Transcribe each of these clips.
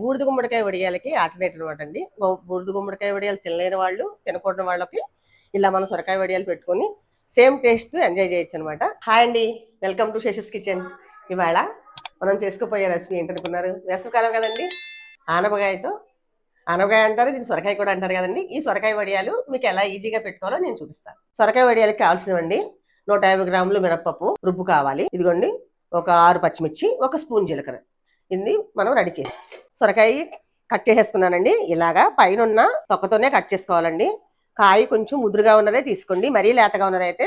బూడిద గుమ్మడికాయ వడియాలకి ఆల్టర్నేట్ అనమాట అండి బూడిద గుమ్మడికాయ వడియాలు తినలేని వాళ్ళు తినకూడని వాళ్ళకి ఇలా మనం సొరకాయ వడియాలు పెట్టుకొని సేమ్ టేస్ట్ ఎంజాయ్ చేయొచ్చు అనమాట హాయ్ అండి. Welcome to Sesha's kitchen. ఇవాళ మనం చేసుకుపోయే రెసిపీ ఏంటనుకున్నారు? వేసవకాలం కదండి. ఆనపకాయతో. ఆనపకాయ అంటారు దీన్ని సొరకాయ కూడా అంటారు కదండి. ఈ సొరకాయ వడియాలు మీకు ఎలా ఈజీగా పెట్టుకోవాలో నేను చూపిస్తాను. సొరకాయ వడియాలకి కావాల్సినవండి. నూట యాభై గ్రాములు మినప్పప్పు రుబ్బు కావాలి. ఇదిగోండి. ఒక ఆరు పచ్చిమిర్చి ఒక స్పూన్ జీలకర్ర. ఇది మనం రెడీ చేసి సొరకాయ కట్ చేసేసుకున్నానండి. ఇలాగా పైన ఉన్న తొక్కతోనే కట్ చేసుకోవాలండి. కాయ కొంచెం ముదురుగా ఉన్నదే తీసుకోండి. మరీ లేతగా ఉన్నదైతే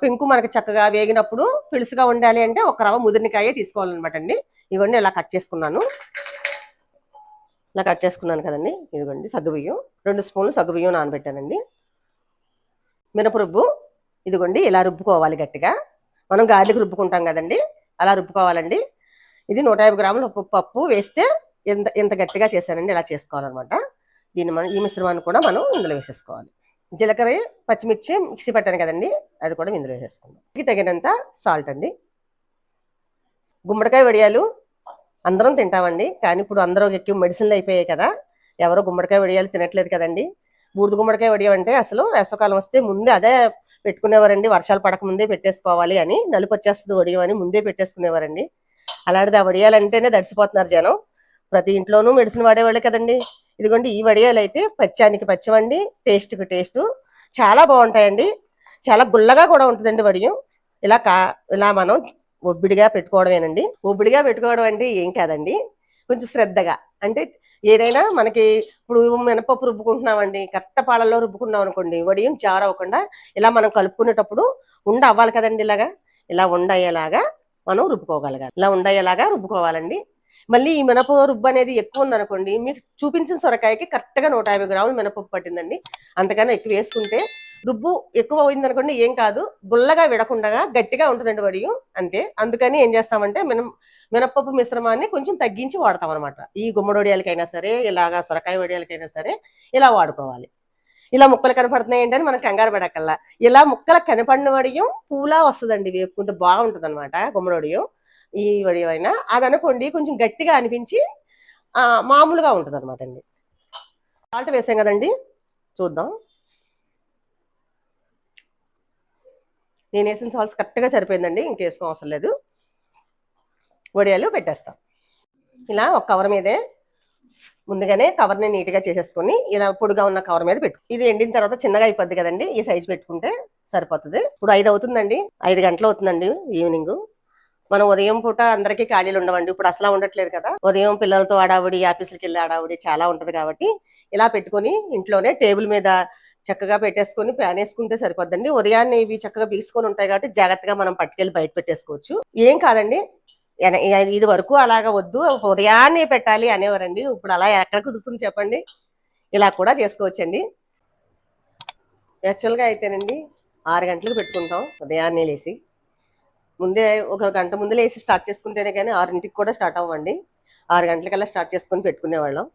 పెంకు మనకు చక్కగా వేగినప్పుడు పిలుసుగా ఉండాలి అంటే ఒక రవ్వ ముదిరిన కాయే తీసుకోవాలన్నమాట అండి ఇదిగోండి ఇలా కట్ చేసుకున్నాను. ఇలా కట్ చేసుకున్నాను కదండి. ఇదిగోండి సగ్గుబియ్యం రెండు స్పూన్లు సగ్గుబియ్యం నానబెట్టానండి. మినపరుబ్బు ఇదిగోండి ఇలా రుబ్బుకోవాలి గట్టిగా. మనం గాలికి రుబ్బుకుంటాం కదండి. అలా రుబ్బుకోవాలండి. ఇది నూట యాభై గ్రాముల పప్పు పప్పు వేస్తే ఎంత ఎంత గట్టిగా చేశానండి ఇలా చేసుకోవాలన్నమాట. దీన్ని మనం ఈ మిశ్రమాన్ని కూడా మనం ఇందులో వేసేసుకోవాలి. జీలకర్ర పచ్చిమిర్చి మిక్సీ పెట్టాను కదండి అది కూడా ఇందులో వేసేసుకుందాం. ఇది తగినంత సాల్ట్ అండి. గుమ్మడికాయ వడియాలు అందరం తింటామండి కానీ ఇప్పుడు అందరూ ఎక్కువ మెడిసిన్లు అయిపోయాయి కదా ఎవరో గుమ్మడికాయ వడియాలు తినట్లేదు కదండి. బూడిద గుమ్మడికాయ వడియం అంటే అసలు వేసవకాలం వస్తే ముందే అదే పెట్టుకునేవారండి. వర్షాలు పడక ముందే పెట్టేసుకోవాలి అని. నలుపు వచ్చేస్తుంది వడియం అని ముందే పెట్టేసుకునేవారండి. అలాంటిది ఆ వడియాలంటేనే దడిసిపోతున్నారు జనం. ప్రతి ఇంట్లోనూ మెడిసిన్ వాడేవాళ్ళే కదండి. ఇదిగోండి ఈ వడియాలు అయితే పచ్చానికి పచ్చవండి టేస్ట్కి టేస్ట్. చాలా బాగుంటాయండి. చాలా గుల్లగా కూడా ఉంటుందండి వడియం. ఇలా కా ఇలా మనం ఒబ్బిడిగా పెట్టుకోవడమేనండి. ఒబ్బిడిగా పెట్టుకోవడం అంటే ఏం కాదండి. కొంచెం శ్రద్ధగా. అంటే ఏదైనా మనకి ఇప్పుడు మినపప్పు రుబ్బుకుంటున్నామండి కరెక్ట్ పాలల్లో రుబ్బుకున్నాం అనుకోండి వడియం జారవకుండా ఇలా మనం కలుపుకునేటప్పుడు ఉండ అవ్వాలి కదండి ఇలాగా? ఇలా ఉండయ్యేలాగా మనం రుబ్బుకోగలగాలి. ఇలా ఉండయ్యేలాగా రుబ్బుకోవాలండి. మళ్ళీ ఈ మినప రుబ్బు అనేది ఎక్కువ ఉందనుకోండి మీకు చూపించిన సొరకాయకి కరెక్ట్గా నూట యాభై గ్రాములు మినపప్పు పట్టిందండి. అంతకన్నా ఎక్కువ వేసుకుంటే రుబ్బు ఎక్కువ అయిందనుకోండి ఏం కాదు బుల్లగా విడకుండా గట్టిగా ఉంటుందండి వడియం అంతే. అందుకని ఏం చేస్తామంటే మనం మినపప్పు మిశ్రమాన్ని కొంచెం తగ్గించి వాడతాం అనమాట ఈ గుమ్మడి వడియాలకైనా సరే ఇలాగా సొరకాయ వడియాలకైనా సరే ఇలా వాడుకోవాలి. ఇలా ముక్కలు కనపడుతున్నాయి ఏంటని మనం కంగారు పడకల్లా ఇలా ముక్కలు కనపడిన వడియం పూలా వస్తుందండి. వేపుకుంటే బాగుంటుంది అనమాట గుమ్మడి వడియం. ఈ వడియం అయినా అది అనుకోండి కొంచెం గట్టిగా అనిపించి మామూలుగా ఉంటుంది అనమాట అండి. సాల్ట్ వేసాం కదండి. చూద్దాం. నేను వేసిన సాల్ట్స్ కరెక్ట్గా సరిపోయిందండి. ఇంకేసుకో అవసరం లేదు. వడియాలు పెట్టేస్తాం. ఇలా ఒక కవర్ మీదే ముందుగానే కవర్ని నీట్గా చేసేసుకొని ఇలా పొడిగా ఉన్న కవర్ మీద పెట్టు. ఇది ఎండిన తర్వాత చిన్నగా అయిపోద్ది కదండి ఈ సైజ్ పెట్టుకుంటే సరిపోతుంది. ఇప్పుడు ఐదు అవుతుందండి ఐదు గంటలు అవుతుందండి ఈవినింగ్. మనం ఉదయం పూట అందరికీ ఖాళీలు ఉండవండి ఇప్పుడు అసలు ఉండట్లేదు కదా. ఉదయం పిల్లలతో ఆడావిడి ఆఫీసులకి వెళ్ళి ఆడావిడి చాలా ఉంటది కాబట్టి ఇలా పెట్టుకొని ఇంట్లోనే టేబుల్ మీద చక్కగా పెట్టేసుకొని ప్యాన్ వేసుకుంటే సరిపోద్దండి. ఉదయాన్నే ఇవి చక్కగా పీసుకొని ఉంటాయి కాబట్టి జాగ్రత్తగా మనం పట్టుకెళ్ళి బయట పెట్టేసుకోవచ్చు. ఏం కాదండి ఇది వరకు అలాగా వద్దు. ఉదయాన్నే పెట్టాలి అనేవారండి. ఇప్పుడు అలా ఎక్కడ కుదురుతుంది చెప్పండి. ఇలా కూడా చేసుకోవచ్చండి. యాక్చువల్గా అయితేనండి ఆరు గంటలకు పెట్టుకుంటాం ఉదయాన్నే లేసి. ముందే ఒక గంట ముందు లేసి స్టార్ట్ చేసుకుంటేనే కానీ ఆరింటికి కూడా స్టార్ట్ అవ్వండి. ఆరు గంటలకల్లా స్టార్ట్ చేసుకొని పెట్టుకునేవాళ్ళం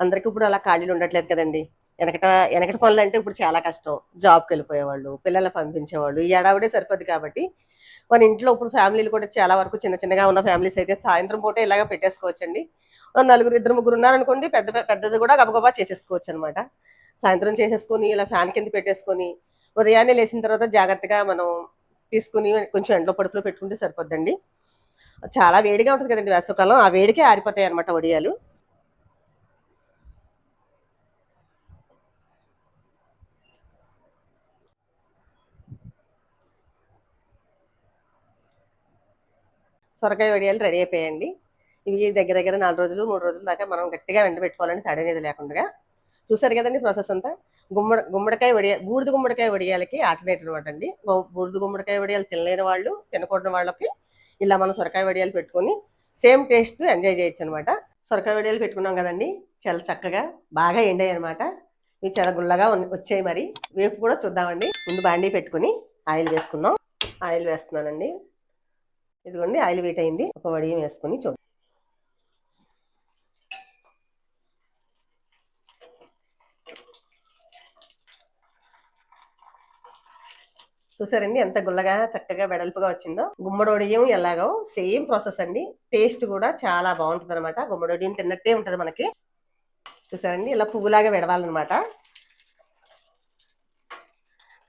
అందరికీ ఇప్పుడు అలా ఖాళీలు ఉండట్లేదు కదండి. వెనకట వెనకటి పనులు అంటే ఇప్పుడు చాలా కష్టం. జాబ్కి వెళ్ళిపోయేవాళ్ళు పిల్లలు పంపించేవాళ్ళు ఈ ఏడావిడే సరిపోద్ది కాబట్టి. మన ఇంట్లో ఇప్పుడు ఫ్యామిలీలు కూడా చాలా వరకు చిన్న చిన్నగా ఉన్న ఫ్యామిలీస్ అయితే సాయంత్రం పూట ఇలాగ పెట్టేసుకోవచ్చండి. నలుగురు ఇద్దరు ముగ్గురు ఉన్నారనుకోండి పెద్ద పెద్దది కూడా గబగబా చేసేసుకోవచ్చు అనమాట సాయంత్రం చేసేసుకొని ఇలా ఫ్యాన్ కింద పెట్టేసుకొని ఉదయాన్నే లేచిన తర్వాత జాగ్రత్తగా మనం తీసుకుని కొంచెం ఎండలో పడుపులో పెట్టుకుంటే సరిపోద్దండి. చాలా వేడిగా ఉంటుంది కదండి వేసవకాలం. ఆ వేడికే ఆరిపోతాయి అనమాట వడియాలు. సొరకాయ వడియాలు రెడీ అయిపోయాయండి. ఇవి దగ్గర దగ్గర నాలుగు రోజులు మూడు రోజుల దాకా మనం గట్టిగా ఎండబెట్టుకోవాలండి తడి అనేది లేకుండా. చూసారు కదండి ప్రాసెస్ అంతా? గుమ్మడి గుమ్మడికాయ వడియా బూడిద గుమ్మడికాయ వడియాలకి ఆల్టర్నేట్ అనమాట అండి. బూడిద గుమ్మడికాయ వడియాలు తినలేని వాళ్ళు తినకూడని వాళ్ళకి ఇలా మనం సొరకాయ వడియాలు పెట్టుకొని సేమ్ టేస్ట్ ఎంజాయ్ చేయొచ్చు అనమాట సొరకాయ వడియాలు పెట్టుకున్నాం కదండి చాలా చక్కగా బాగా ఎండాయి అనమాట ఇవి చాలా గుల్లగా వచ్చాయి మరి. వేపు కూడా చూద్దామండి. ముందు బాండీ పెట్టుకుని ఆయిల్ వేసుకుందాం. ఆయిల్ వేస్తున్నానండి. ఇదిగోండి ఆయిల్ వేట్ అయింది. ఒక వడియం వేసుకొని చూడండి చూసారండి ఎంత గుల్లగా చక్కగా వెడల్పుగా వచ్చిందో. గుమ్మడొడియం ఎలాగో సేమ్ ప్రాసెస్ అండి. టేస్ట్ కూడా చాలా బాగుంటుంది అనమాట గుమ్మడొడియం తిన్నట్టే ఉంటది మనకి. చూసారండి ఇలా పువ్వులాగా విడవాలన్నమాట.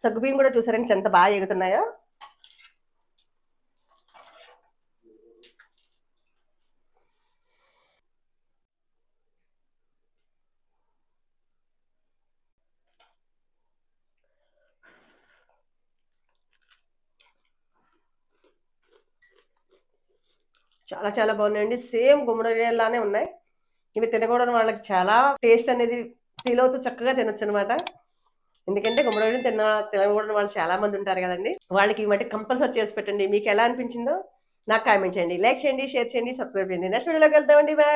సగ్గుబియ్యం కూడా చూసారండి ఎంత బాగా ఎగుతున్నాయో. చాలా చాలా బాగున్నాయండి. సేమ్ గుమ్మడిలానే ఉన్నాయి. ఇవి తినకూడని వాళ్ళకి చాలా టేస్ట్ అనేది ఫీల్ అవుతూ చక్కగా తినొచ్చు అనమాట ఎందుకంటే గుమ్మడి తిన్న తినకూడని వాళ్ళు చాలా మంది ఉంటారు కదండి. వాళ్ళకి ఈ మట్టి కంపల్సరీ చేసి పెట్టండి. మీకు ఎలా అనిపించిందో నాకు కామెంట్ చేయండి. లైక్ చేయండి షేర్ చేయండి సబ్స్క్రైబ్ చేయండి. నెక్స్ట్ వీడియోలోకి వెళ్తామండి బాయ్.